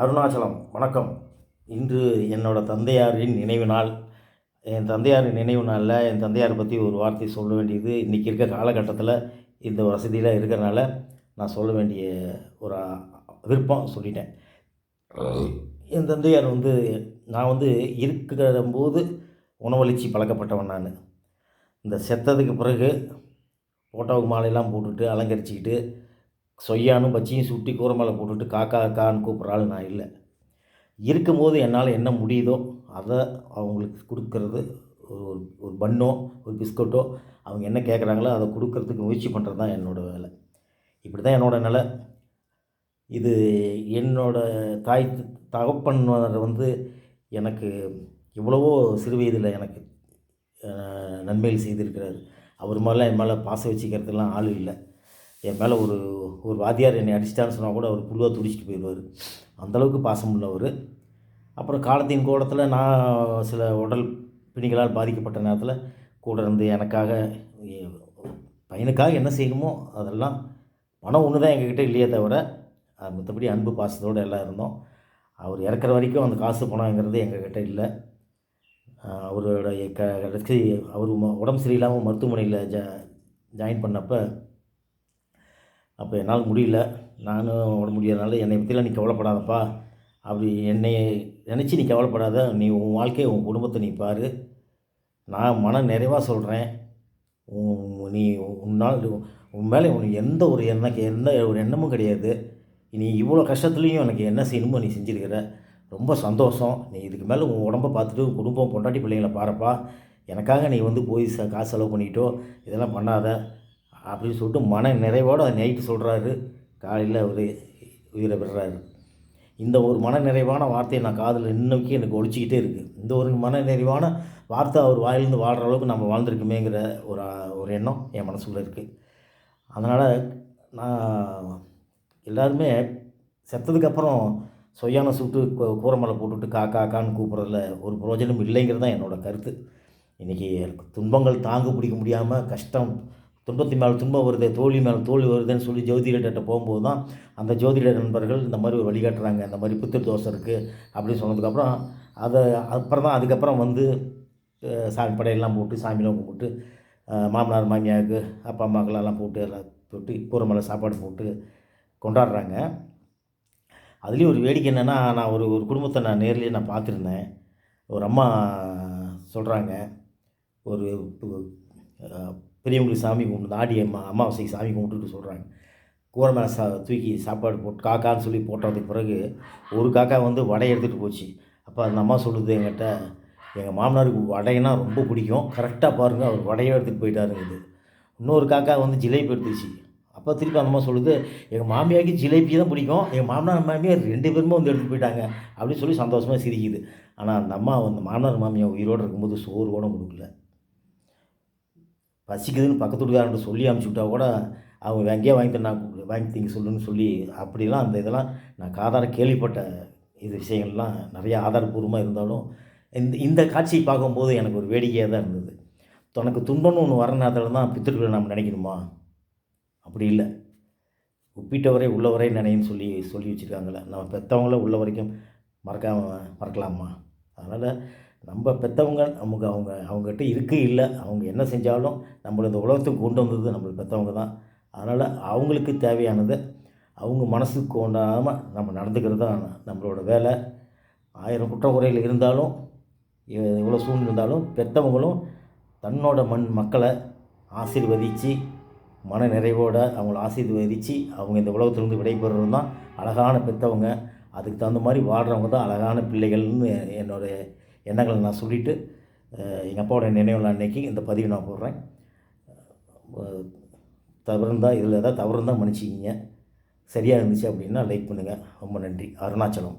அருணாச்சலம் வணக்கம். இன்று என்னோட தந்தையாரின் நினைவு நாள். என் தந்தையாரின் நினைவு நாளில் என் தந்தையாரை பற்றி ஒரு வார்த்தை சொல்ல வேண்டியது இன்றைக்கி இருக்க காலகட்டத்தில் இந்த வசதியெலாம் இருக்கிறனால நான் சொல்ல வேண்டிய ஒரு விருப்பம் சொல்லிட்டேன். என் தந்தையார் வந்து நான் வந்து இருக்கிற போது உணவளிச்சு பழக்கப்பட்டவன் நான். இந்த செத்ததுக்கு பிறகு ஃபோட்டோவுக்கு மாலையெல்லாம் போட்டுட்டு அலங்கரிச்சுக்கிட்டு சொய்யானும் பச்சியும் சுட்டி கூரை மேலே போட்டுட்டு காக்கா கான்னு கூப்பிட்றாள் நான் இல்லை. இருக்கும்போது என்னால் என்ன முடியுதோ அதை அவங்களுக்கு கொடுக்கறது ஒரு ஒரு- ஒரு பன்னோ ஒரு பிஸ்கட்டோ அவங்க என்ன கேட்குறாங்களோ அதை கொடுக்கறதுக்கு முயற்சி பண்ணுறது தான் என்னோடய வேலை. இப்படி தான் என்னோட நிலை. இது என்னோடய தாய் தகப்பன்னர் வந்து எனக்கு இவ்வளவோ சிறு வயதில் எனக்கு நன்மைகள் செய்திருக்கிறார். அவர் மாதிரிலாம் என் மேலே பாசம் வச்சுக்கிறதுக்கெல்லாம் ஆள் இல்லை. என் மேலே ஒரு ஒரு வாத்தியார் என்னை அடிச்சிட்டான்னு சொன்னால் கூட அவர் புழுவாக துடிச்சிட்டு போயிடுவார். அந்தளவுக்கு பாசம் உள்ளவர். அப்புறம் காலத்தின் கோலத்தில் நான் சில உடல் பிணிகளால் பாதிக்கப்பட்ட நேரத்தில் கூட இருந்து எனக்காக பையனுக்காக என்ன செய்யணுமோ அதெல்லாம் பணம் ஒன்று தான் எங்ககிட்ட இல்லையே தவிர மற்றபடி அன்பு பாசத்தோடு எல்லாம் இருந்தோம். அவர் இறக்குற வரைக்கும் அந்த காசு பணங்கிறது எங்ககிட்ட இல்லை. அவரோட க கடைசி அவர் உடம்பு சரியில்லாமல் மருத்துவமனையில் ஜா ஜாயின் பண்ணப்போ அப்போ என்னால் முடியல. நானும் உடம்பு முடியாதனால என்னை பற்றிலாம் நீ கவலைப்படாதப்பா. அப்படி என்னை நினச்சி நீ கவலைப்படாத. நீ உன் வாழ்க்கையை உன் குடும்பத்தை நீ பாரு. நான் மன நிறைவாக சொல்கிறேன் நீ உன்னால் உன் மேலே உனக்கு எந்த ஒரு எனக்கு எந்த ஒரு எண்ணமும் கிடையாது. நீ இவ்வளோ கஷ்டத்துலேயும் எனக்கு என்ன செய்யணுமோ நீ செஞ்சுருக்கிற. ரொம்ப சந்தோஷம். நீ இதுக்கு மேலே உன் உடம்ப பார்த்துட்டு உன் குடும்பம் பொண்டாட்டி பிள்ளைங்களை பாருப்பா. எனக்காக நீ வந்து போய் ச காசு செலவு பண்ணிக்கிட்டோ இதெல்லாம் பண்ணாத. அப்படின்னு சொல்லிட்டு மன நிறைவோடு நைட்டு சொல்கிறாரு காலையில் அவர் உயிரை விடுறாரு இந்த ஒரு மன நிறைவான வார்த்தையை நான் காதில் இன்னைக்கு எனக்கு ஒழிச்சிக்கிட்டே இருக்குது இந்த ஒரு மன நிறைவான வார்த்தை அவர் வாயிலிருந்து வாழ்கிற அளவுக்கு நம்ம வாழ்ந்துருக்குமேங்கிற ஒரு ஒரு எண்ணம் என் மனசுக்குள்ளே இருக்குது அதனால் நான் எல்லாருமே செத்ததுக்கப்புறம் சொய்யான சுட்டு கூரமலை கூரை மேலே போட்டுட்டு கா கான்னு கூப்பிட்றதுல ஒரு பிரயோஜனம் இல்லைங்கிறது தான் என்னோடய கருத்து. இன்றைக்கி எனக்கு துன்பங்கள் தாங்க பிடிக்க முடியாமல் கஷ்டம் துன்பத்தின் மேலே துன்பம் வருது தோல்வி மேலே தோல்வி வருதுன்னு சொல்லி ஜோதிடர்கிட்ட போகும்போது தான் அந்த ஜோதிட நண்பர்கள் இந்த மாதிரி ஒரு வழிகாட்டுறாங்க. இந்த மாதிரி பித்திரு தோசை இருக்குது அப்படின்னு சொன்னதுக்கப்புறம் அதை அப்புறம் தான் அதுக்கப்புறம் வந்து சாமி படையெல்லாம் போட்டு சாமியெல்லாம் கும்பிட்டு மாமனார் மாமியாருக்கு அப்பா அம்மாக்கெல்லாம் போட்டு எல்லாம் போட்டு கூரை மேலே சாப்பாடு போட்டு கொண்டாடுறாங்க. அதுலேயும் ஒரு வேடிக்கை என்னென்னா நான் ஒரு ஒரு குடும்பத்தை நான் நேர்லேயே நான் பார்த்துருந்தேன். ஒரு அம்மா சொல்கிறாங்க ஒரு பெரியவங்களுக்கு சாமி கும்பிட்டு ஆடி அம்மா அமாவாசைக்கு சாமி கும்பிட்டுட்டு சொல்கிறாங்க கூரை மேலே சா தூக்கி சாப்பாடு போட்டு காக்கான்னு சொல்லி போட்டதுக்கு பிறகு ஒரு காக்கா வந்து வடை எடுத்துகிட்டு போச்சு. அப்போ அந்த அம்மா சொல்லுது என்கிட்ட எங்கள் மாமனாருக்கு வடைனா ரொம்ப பிடிக்கும். கரெக்டாக பாருங்கள் அவர் வடையை எடுத்துகிட்டு போயிட்டாருங்குது. இன்னொரு காக்கா வந்து ஜிலேபி எடுத்துச்சு. அப்போ திருப்பி அந்த அம்மா சொல்லுது எங்கள் மாமியாருக்கு ஜிலேபி தான் பிடிக்கும். எங்கள் மாமனார் மாமியார் ரெண்டு பேருமே வந்து எடுத்துகிட்டு போயிட்டாங்க. அப்படின்னு சொல்லி சந்தோஷமாக சிரிக்குது. ஆனால் அந்த அம்மா அந்த மாமனார் மாமியார் உயிரோடு இருக்கும்போது சோறு கூட கொடுக்கல. பசிக்குதுன்னு பக்கத்து வீட்டுக்காரன்ட்ட சொல்லி அனுப்பிச்சி விட்டா கூட அவங்க எங்கேயே வாங்கி நான் வாங்கி திங்க சொல்லுன்னு சொல்லி அப்படிலாம் அந்த இதெல்லாம் நான் காதார கேள்விப்பட்ட இது விஷயங்கள்லாம் நிறைய ஆதாரபூர்வமாக இருந்தாலும் இந்த இந்த காட்சியை பார்க்கும்போது எனக்கு ஒரு வேடிக்கையாக தான் இருந்தது. தனக்கு துன்பம்னு ஒன்று வர நேரத்தில் தான் பித்திருக்களை நம்ம நினைக்கணுமா? அப்படி இல்லை. ஒப்பிட்டவரை உள்ளவரை நினைன்னு சொல்லி சொல்லி வச்சுருக்காங்களே நம்ம பெற்றவங்கள உள்ள வரைக்கும் மறக்காம மறக்கலாமா? அதனால் நம்ம பெற்றவங்க நமக்கு அவங்க அவங்ககிட்ட இருக்கு இல்லை அவங்க என்ன செஞ்சாலும் நம்மளை இந்த உலகத்துக்கு கொண்டு வந்தது நம்மளை பெற்றவங்க தான். அதனால் அவங்களுக்கு தேவையானதை அவங்க மனசுக்கு கொண்டாமல் நம்ம நடந்துக்கிறது தான் நம்மளோட வேலை. ஆயிரம் குற்றங்குறைகள் இருந்தாலும் இவ்வளோ எவ்வளோ சூழ்நிலை இருந்தாலும் பெற்றவங்களும் தன்னோட மண் மக்களை ஆசீர்வதித்து மன நிறைவோடு அவங்கள ஆசீர்வதித்து அவங்க இந்த உலகத்திலிருந்து விடைபெறுறது தான் அழகான பெற்றவங்க அதுக்கு தகுந்த மாதிரி வாழ்கிறவங்க தான் அழகான பிள்ளைகள்னு என்னோட எண்ணங்களை நான் சொல்லிவிட்டு எங்கள் அப்பாவோட நினைவில் அன்னைக்கு இந்த பதிவு நான் போடுறேன். தவறு இதில் ஏதாவது தவறு மன்னிச்சிக்கிங்க. சரியாக இருந்துச்சு அப்படின்னா லைக் பண்ணுங்கள் ரொம்ப நன்றி. அருணாச்சலம்.